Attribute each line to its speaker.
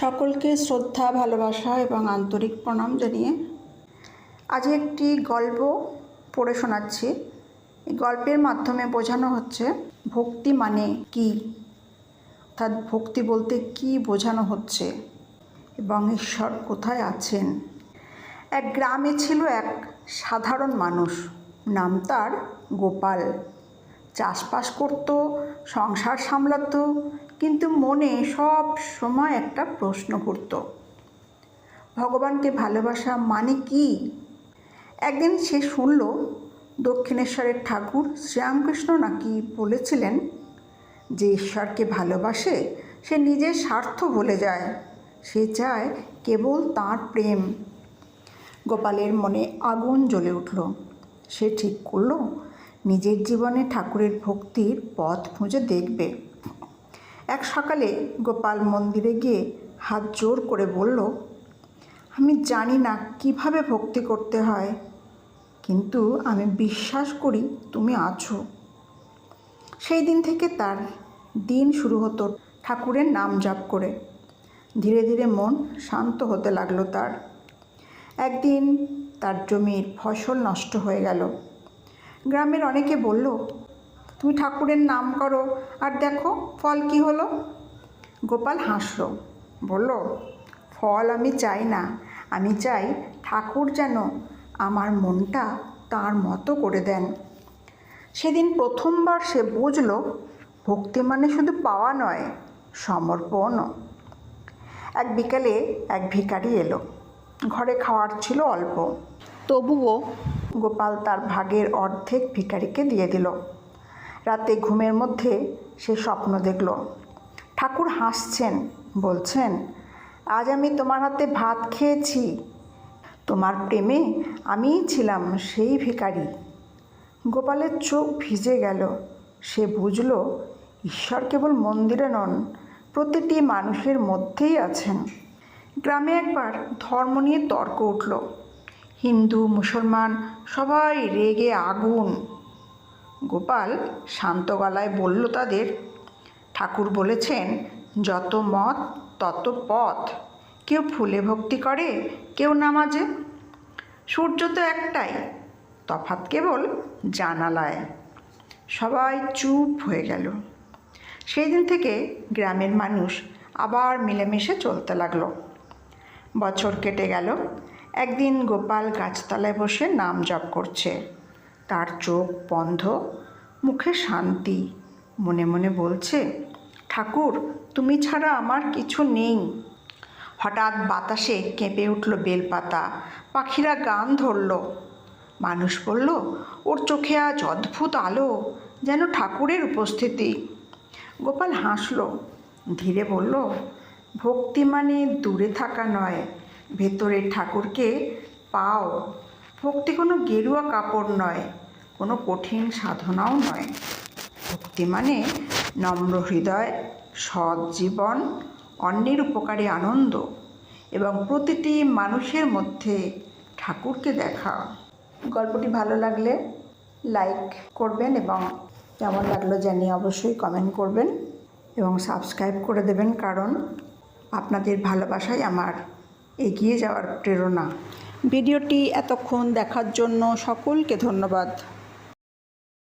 Speaker 1: সকলকে শ্রদ্ধা, ভালোবাসা এবং আন্তরিক প্রণাম জানিয়ে আজ একটি গল্প পড়ে শোনাচ্ছি। এই গল্পের মাধ্যমে বোঝানো হচ্ছে, ভক্তি মানে কি? অর্থাৎ ভক্তি বলতে কি বোঝানো হচ্ছে এবং ঈশ্বর কোথায় আছেন? এক গ্রামে ছিল এক সাধারণ মানুষ, নাম তার গোপাল। চাষবাস করতো, সংসার সামলাতো কিন্তু মনে সব সময় একটা প্রশ্ন ঘুরত। ভগবানকে ভালোবাসা মানে কি? একদিন সে শুনল, দক্ষিণেশ্বরের ঠাকুর শ্রীরামকৃষ্ণ নাকি বলেছিলেন যে ঈশ্বরকে ভালোবাসে, সে নিজের স্বার্থ ভুলে যায়, সে চায় কেবল তার প্রেম। গোপালের মনে আগুন জ্বলে উঠল। সে ঠিক করল, নিজের জীবনে ঠাকুরের ভক্তির পথ খুঁজে দেখবে। এক সকালে গোপাল মন্দিরে গিয়ে হাত জোর করে বলল, আমি জানি না কীভাবে ভক্তি করতে হয়, কিন্তু আমি বিশ্বাস করি তুমি আছো। সেই দিন থেকে তার দিন শুরু হতো ঠাকুরের নাম জাপ করে। ধীরে ধীরে মন শান্ত হতে লাগল তার। একদিন তার জমির ফসল নষ্ট হয়ে গেল। গ্রামের অনেকে বলল তুমি ঠাকুরের নাম করো। আর দেখো, ফল কি হলো? গোপাল হাসলো। বলল, ফল আমি চাই না। আমি চাই ঠাকুর যেন আমার মনটা তার মতো করে দেন। সেদিন প্রথমবার সে বুঝল, ভক্তি মানে শুধু পাওয়া নয়, সমর্পণও। এক বিকালে এক ভিখারি এলো। ঘরে খাওয়ার ছিল অল্প। তবুও গোপাল তার ভাগের অর্ধেক ভিখারিকে দিয়ে দিল। রাতে ঘুমের মধ্যে সে স্বপ্ন দেখল। ঠাকুর হাসছেন, বলছেন, আজ আমি তোমার হাতে ভাত খেয়েছি। তোমার প্রেমে আমিই ছিলাম সেই ভিখারি। গোপালের চোখ ভিজে গেল। সে বুঝল, ঈশ্বর কেবল মন্দিরে নন, প্রতিটি মানুষের মধ্যেই আছেন। গ্রামে একবার ধর্ম নিয়ে তর্ক উঠল। হিন্দু, মুসলমান, সবাই রেগে আগুন গোপাল শান্ত গলায় বলল তাদের, ঠাকুর বলেছেন, যত মত তত পথ। কেউ ফুলে ভক্তি করে, কেউ নামাজে। সূর্য তো একটাই, তফাৎ কেবল জানালায়। সবাই চুপ হয়ে গেল। সেই দিন থেকে গ্রামের মানুষ আবার মিলেমিশে চলতে লাগল। বছর কেটে গেল। একদিন গোপাল গাছতলায় বসে নাম জপ করছে। তার চোখ বন্ধ, মুখে শান্তি। মনে মনে বলছে, ঠাকুর, তুমি ছাড়া আমার কিছু নেই। হঠাৎ বাতাসে কেঁপে উঠল বেলপাতা, পাখিরা গান ধরল। মানুষ বলল, ওর চোখে আজ অদ্ভুত আলো, যেন ঠাকুরের উপস্থিতি। গোপাল হাসল, ধীরে বলল, ভক্তি মানে দূরে থাকা নয়, ভেতরের ঠাকুরকে পাও। ভক্তি কোনো গেরুয়া কাপড় নয়, কোনো কঠিন সাধনাও নয়। ভক্তি মানে নম্র হৃদয়, সৎ জীবন, অন্যের উপকারে আনন্দ এবং প্রতিটি মানুষের মধ্যে ঠাকুরকে দেখা। গল্পটি ভালো লাগলে লাইক করবেন এবং কেমন লাগল জানিয়ে অবশ্যই কমেন্ট করবেন এবং সাবস্ক্রাইব করে দেবেন কারণ আপনাদের ভালোবাসাই আমার এগিয়ে যাওয়ার প্রেরণা। ভিডিওটি এতক্ষণ দেখার জন্য সকলকে ধন্যবাদ।